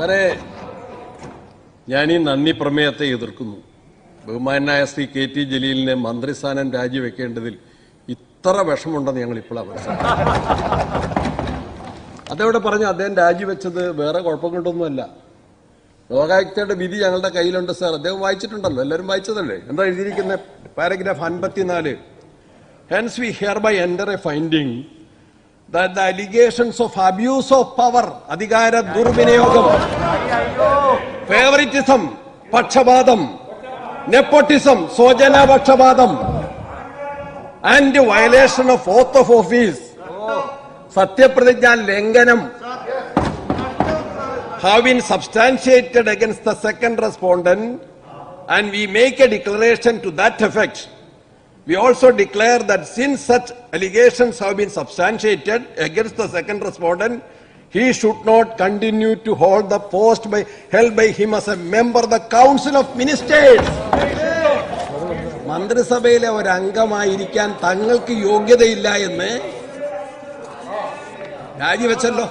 സാറേ ഞാൻ ഈ നന്ദി പ്രമേയത്തെ എതിർക്കുന്നു. ബഹുമാനായ ശ്രീ കെ ടി ജലീലിനെ മന്ത്രിസ്ഥാനം രാജിവെക്കേണ്ടതിൽ ഇത്ര വിഷമുണ്ടെന്ന് ഞങ്ങൾ ഇപ്പോഴാണ് മനസ്സിലാക്കി അതവിടെ പറഞ്ഞു അദ്ദേഹം രാജിവെച്ചത് വേറെ കുഴപ്പം കൊണ്ടൊന്നുമല്ല ലോകായുക്തയുടെ വിധി ഞങ്ങളുടെ കയ്യിലുണ്ട് സാർ. അദ്ദേഹം വായിച്ചിട്ടുണ്ടല്ലോ. എല്ലാവരും വായിച്ചതല്ലേ? എന്താ എഴുതിയിരിക്കുന്ന പാരഗ്രാഫ് അൻപത്തിനാല്. Hence we hereby enter a finding that the allegations of abuse of power, അധികാര ദുർവിനിയോഗം ഫേവറിറ്റിസം പക്ഷപാതം nepotism സ്വജനപക്ഷപാതം and violation of oath of office സത്യപ്രതിജ്ഞാ ലംഘനം have been substantiated against the second respondent and we make a declaration to that effect. We also declare that since such allegations have been substantiated against the second respondent, he should not continue to hold the post by, held by him as a member of the Council of Ministers. മന്ത്രിസഭയിലെ ഒരു അംഗമായിരിക്കാൻ തങ്ങൾക്ക് യോഗ്യതയില്ല എന്ന് രാജിവെച്ചല്ലോ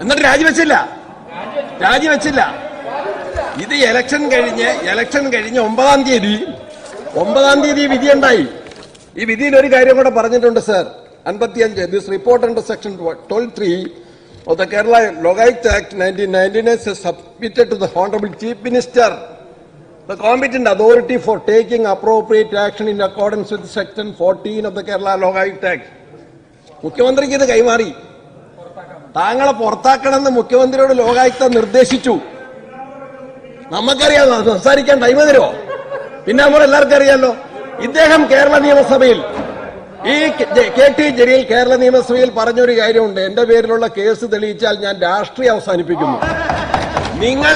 എന്നിട്ട് രാജിവെച്ചില്ല രാജിവെച്ചില്ല ഇത് election കഴിഞ്ഞ് election കഴിഞ്ഞ് ഒമ്പതാം തീയതി ഒമ്പതാം തീയതി വിധി ഉണ്ടായി ഈ വിധിയിൽ ഒരു കാര്യം കൂടെ പറഞ്ഞിട്ടുണ്ട് സർ. അൻപത്തിയഞ്ച്. This report under section twelve three of the Kerala Lokayukta act nineteen ninety nine submitted to the honourable chief minister the competent authority for taking appropriate action in accordance with section fourteen of the Kerala Lokayukta act മുഖ്യമന്ത്രിക്ക് ഇത് കൈമാറി. താങ്കളെ പുറത്താക്കണമെന്ന് മുഖ്യമന്ത്രിയോട് ലോകായുക്ത നിർദ്ദേശിച്ചു. നമുക്കറിയാം സംസാരിക്കാൻ time തരുമോ? പിന്നെ നമ്മൾ എല്ലാവർക്കും അറിയാലോ ഇദ്ദേഹം കേരള നിയമസഭയിൽ. ഈ കെ ടി ജലീൽ കേരള നിയമസഭയിൽ പറഞ്ഞൊരു കാര്യമുണ്ട്. എന്റെ പേരിലുള്ള കേസ് തെളിയിച്ചാൽ ഞാൻ രാഷ്ട്രീയം അവസാനിപ്പിക്കുന്നു. നിങ്ങൾ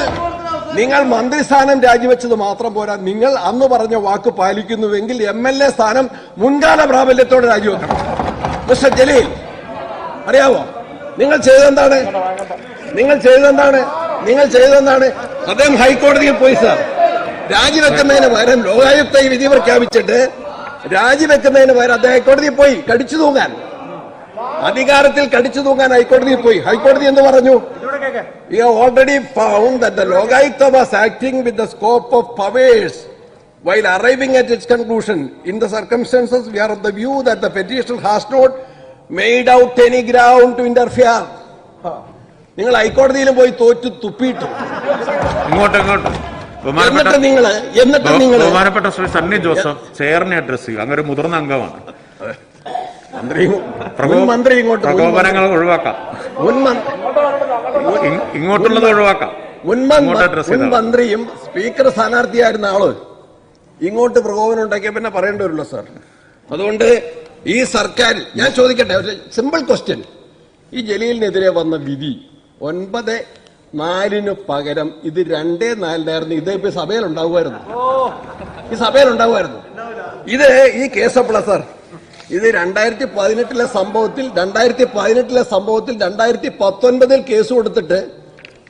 നിങ്ങൾ മന്ത്രിസ്ഥാനം രാജിവെച്ചത് മാത്രം പോരാ. നിങ്ങൾ അന്ന് പറഞ്ഞ വാക്ക് പാലിക്കുന്നുവെങ്കിൽ എം എൽ എ സ്ഥാനം മുൻകാല പ്രാബല്യത്തോടെ രാജിവെക്കണം. മിസ്റ്റർ ജലീൽ അറിയാവോ? നിങ്ങൾ ചെയ്തെന്താണ് നിങ്ങൾ ചെയ്തെന്താണ് നിങ്ങൾ ചെയ്തെന്താണ് അദ്ദേഹം ഹൈക്കോടതിയിൽ പോയി സാർ. രാജിവെക്കുന്നതിന് പകരം ലോകായുക്ത വിധി പ്രഖ്യാപിച്ചിട്ട് രാജിവെക്കുന്നതിന് പകരം അദ്ദേഹം ഹൈക്കോടതിയിൽ പോയി കടിച്ചു തൂങ്ങാൻ. അധികാരത്തിൽ കടിച്ചു തൂങ്ങാൻ ഹൈക്കോടതിയിൽ പോയി. ഹൈക്കോടതി എന്ന് പറഞ്ഞു? You have already found the Lokayukta was acting with the scope of powers while arriving at its conclusion in the circumstances we are of the view that the petition has not made out any ground to interfere നിങ്ങൾ ഹൈക്കോടതിയിലും പോയി തോറ്റു തുപ്പിയിട്ടു. ഇങ്ങോട്ടും ഇങ്ങോട്ടും. എന്നിട്ട് നിങ്ങൾ എന്നിട്ട് നിങ്ങൾ ബഹുമാനപ്പെട്ട ശ്രീ സണ്ണി ജോസഫ് ചെയറിനെ അഡ്രസ് ചെയ്യുക. അങ്ങനെ ഒരു മുതിർന്ന അംഗമാണ്. മന്ത്രി ഇങ്ങോട്ട് പ്രകോപനങ്ങൾ ഒഴിവാക്കാം. ഇങ്ങോട്ടുള്ളത് ഒഴിവാക്കാം. മന്ത്രിയും സ്പീക്കർ സ്ഥാനാർത്ഥിയായിരുന്ന ആൾ ഇങ്ങോട്ട് പ്രകോപനം ഉണ്ടാക്കിയ പിന്നെ പറയേണ്ടി വരുമല്ലോ സാർ അതുകൊണ്ട് ഈ സർക്കാർ ഞാൻ ചോദിക്കട്ടെ ഒരു സിമ്പിൾ ക്വസ്റ്റ്യൻ ഈ ജലീലിനെതിരെ വന്ന വിധി ഒൻപത് നാലിന് പകരം ഇത് രണ്ടേ നാലിനായിരുന്നു. ഇത് ഇപ്പൊ സഭയിൽ ഉണ്ടാവുമായിരുന്നു ഈ സഭയിൽ ഉണ്ടാവുമായിരുന്നു ഇത് ഈ കേസ് എപ്പോഴാ സാർ ഇത് രണ്ടായിരത്തി പതിനെട്ടിലെ സംഭവത്തിൽ രണ്ടായിരത്തി പതിനെട്ടിലെ സംഭവത്തിൽ രണ്ടായിരത്തി പത്തൊൻപതിൽ കേസ് കൊടുത്തിട്ട്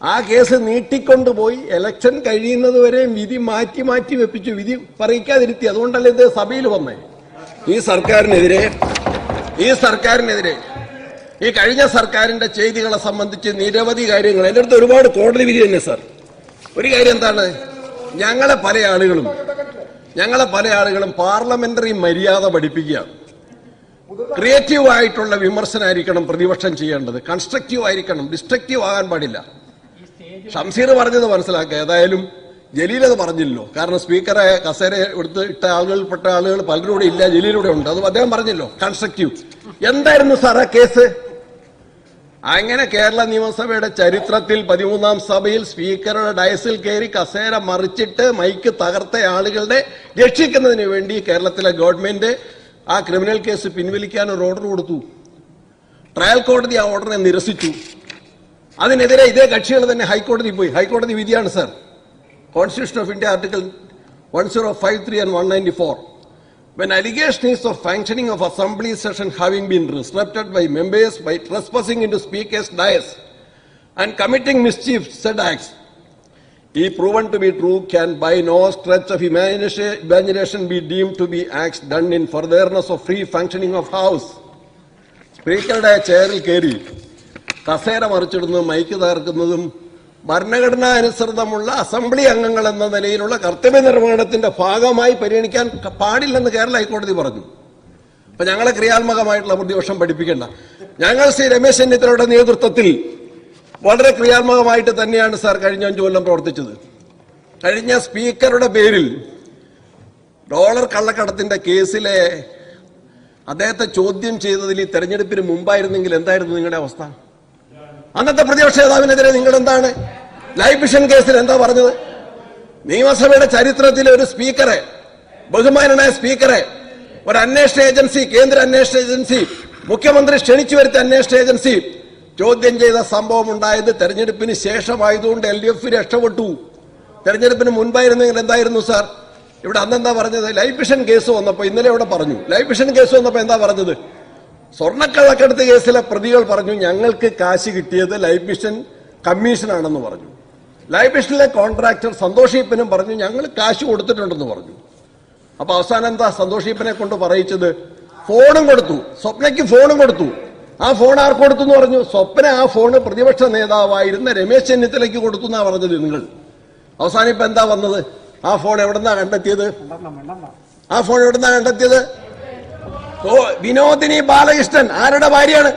ആ കേസ് നീട്ടിക്കൊണ്ടുപോയി എലക്ഷൻ കഴിയുന്നത് വരെ വിധി മാറ്റി മാറ്റി വെപ്പിച്ചു. വിധി പറയിക്കാതിരുത്തി. അതുകൊണ്ടല്ലേ ഇത് സഭയിൽ വന്നേ? ഈ സർക്കാരിനെതിരെ ഈ സർക്കാരിനെതിരെ ഈ കഴിഞ്ഞ സർക്കാരിന്റെ ചെയ്തികളെ സംബന്ധിച്ച് നിരവധി കാര്യങ്ങൾ. എന്റെ അടുത്ത് ഒരുപാട് കോടതി വിധി തന്നെ സാർ. ഒരു കാര്യം എന്താണ്? ഞങ്ങളെ പല ആളുകളും ഞങ്ങളെ പല ആളുകളും പാർലമെന്ററി മര്യാദ പഠിപ്പിക്കുക ക്രിയേറ്റീവ് ആയിട്ടുള്ള വിമർശനമായിരിക്കണം പ്രതിപക്ഷം ചെയ്യേണ്ടത്. കൺസ്ട്രക്റ്റീവ് ആയിരിക്കണം. ഡിസ്ട്രക്റ്റീവ് ആകാൻ പാടില്ല. ഷംസീർ പറഞ്ഞത് മനസ്സിലാക്കുക. ഏതായാലും ജലീൽ അത് പറഞ്ഞില്ലല്ലോ കാരണം സ്പീക്കറെ കസേര എടുത്ത് ഇട്ട ആളുകൾപ്പെട്ട ആളുകൾ പലരും ഇവിടെ ഇല്ല ജലീലൂടെ ഉണ്ട്. അത് അദ്ദേഹം പറഞ്ഞല്ലോ. കൺസ്ട്രക്റ്റീവ് എന്തായിരുന്നു സാറേ കേസ്? അങ്ങനെ കേരള നിയമസഭയുടെ ചരിത്രത്തിൽ പതിമൂന്നാം സഭയിൽ സ്പീക്കറുടെ ഡയസിൽ കയറി കസേര മറിച്ചിട്ട് മൈക്ക് തകർത്ത ആളുകളുടെ രക്ഷിക്കുന്നതിന് വേണ്ടി കേരളത്തിലെ ഗവൺമെന്റ് ആ ക്രിമിനൽ കേസ് പിൻവലിക്കാൻ ഒരു ഓർഡർ കൊടുത്തു. ട്രയൽ കോടതി ആ ഓർഡറിനെ നിരസിച്ചു. അതിനെതിരെ ഇതേ കക്ഷികൾ തന്നെ ഹൈക്കോടതി പോയി. ഹൈക്കോടതി വിധിയാണ് sir constitution of India article one zero five three and one ninety four When allegation is of functioning of assembly session having been disrupted by members by trespassing into speaker's dais and committing mischief, said acts, if proven to be true, can by no stretch of imagination imagination be deemed to be acts done in furtherance of free functioning of house. സ്പീക്കറുടെ ചെയറിൽ കയറി കസേര മറിച്ചിടുന്നതും mic തകർക്കുന്നതും ഭരണഘടനാ അനുസൃതമുള്ള assembly അംഗങ്ങൾ എന്ന നിലയിലുള്ള കർത്തവ്യ നിർവഹണത്തിന്റെ ഭാഗമായി പരിഗണിക്കാൻ പാടില്ലെന്ന് കേരള ഹൈക്കോടതി പറഞ്ഞു. അപ്പൊ ഞങ്ങളെ ക്രിയാത്മകമായിട്ടുള്ള പ്രതിപക്ഷം പഠിപ്പിക്കേണ്ട. ഞങ്ങൾ ശ്രീ രമേശ് ചെന്നിത്തലയുടെ നേതൃത്വത്തിൽ വളരെ ക്രിയാത്മകമായിട്ട് തന്നെയാണ് സാർ കഴിഞ്ഞ അഞ്ചു കൊല്ലം പ്രവർത്തിച്ചത്. കഴിഞ്ഞ സ്പീക്കറുടെ പേരിൽ ഡോളർ കള്ളക്കടത്തിന്റെ കേസിലെ അദ്ദേഹത്തെ ചോദ്യം ചെയ്തതിൽ ഈ തെരഞ്ഞെടുപ്പിന് മുമ്പായിരുന്നെങ്കിൽ എന്തായിരുന്നു നിങ്ങളുടെ അവസ്ഥ? അന്നത്തെ പ്രതിപക്ഷ നേതാവിനെതിരെ നിങ്ങൾ എന്താണ് ലൈഫ് മിഷൻ കേസിൽ എന്താ പറഞ്ഞത്? നിയമസഭയുടെ ചരിത്രത്തിലെ ഒരു സ്പീക്കറെ ബഹുമാനനായ സ്പീക്കറെ ഒരു അന്വേഷണ ഏജൻസി കേന്ദ്ര അന്വേഷണ ഏജൻസി മുഖ്യമന്ത്രി ക്ഷണിച്ചു വരുത്തിയ അന്വേഷണ ഏജൻസി ചോദ്യം ചെയ്ത സംഭവം ഉണ്ടായത് തെരഞ്ഞെടുപ്പിന് ശേഷമായതുകൊണ്ട് എൽ ഡി എഫ് രക്ഷപ്പെട്ടു. തെരഞ്ഞെടുപ്പിന് മുൻപായിരുന്നെങ്കിൽ എന്തായിരുന്നു സാർ? ഇവിടെ അന്നെന്താ പറഞ്ഞത്? ലൈഫ് മിഷൻ കേസ് വന്നപ്പോൾ ഇന്നലെ ഇവിടെ പറഞ്ഞു. ലൈഫ് മിഷൻ കേസ് വന്നപ്പോൾ എന്താ പറഞ്ഞത്? സ്വർണക്കള്ളക്കടത്ത് കേസിലെ പ്രതികൾ പറഞ്ഞു ഞങ്ങൾക്ക് കാശ് കിട്ടിയത് ലൈഫ് മിഷൻ കമ്മീഷനാണെന്ന് പറഞ്ഞു. ലൈഫ് മിഷനിലെ കോൺട്രാക്ടർ സന്തോഷീപ്പനും പറഞ്ഞു ഞങ്ങൾ കാശ് കൊടുത്തിട്ടുണ്ടെന്ന് പറഞ്ഞു. അപ്പൊ അവസാനം എന്താ സന്തോഷീപ്പനെ കൊണ്ട് പറയിച്ചത്? ഫോണും കൊടുത്തു. സ്വപ്നയ്ക്ക് ഫോണും കൊടുത്തു. ആ ഫോൺ ആർക്ക് കൊടുത്തു എന്ന് പറഞ്ഞു? സ്വപ്ന ആ ഫോൺ പ്രതിപക്ഷ നേതാവായിരുന്ന രമേശ് ചെന്നിത്തലയ്ക്ക് കൊടുത്തു എന്നാ പറഞ്ഞത് നിങ്ങൾ. അവസാനം ഇപ്പൊ എന്താ വന്നത്? ആ ഫോൺ എവിടെന്നാ കണ്ടെത്തിയത്? ആ ഫോൺ എവിടെന്നാ കണ്ടെത്തിയത്? വിനോദിനി ബാലകൃഷ്ണൻ. ആരുടെ ഭാര്യയാണ്?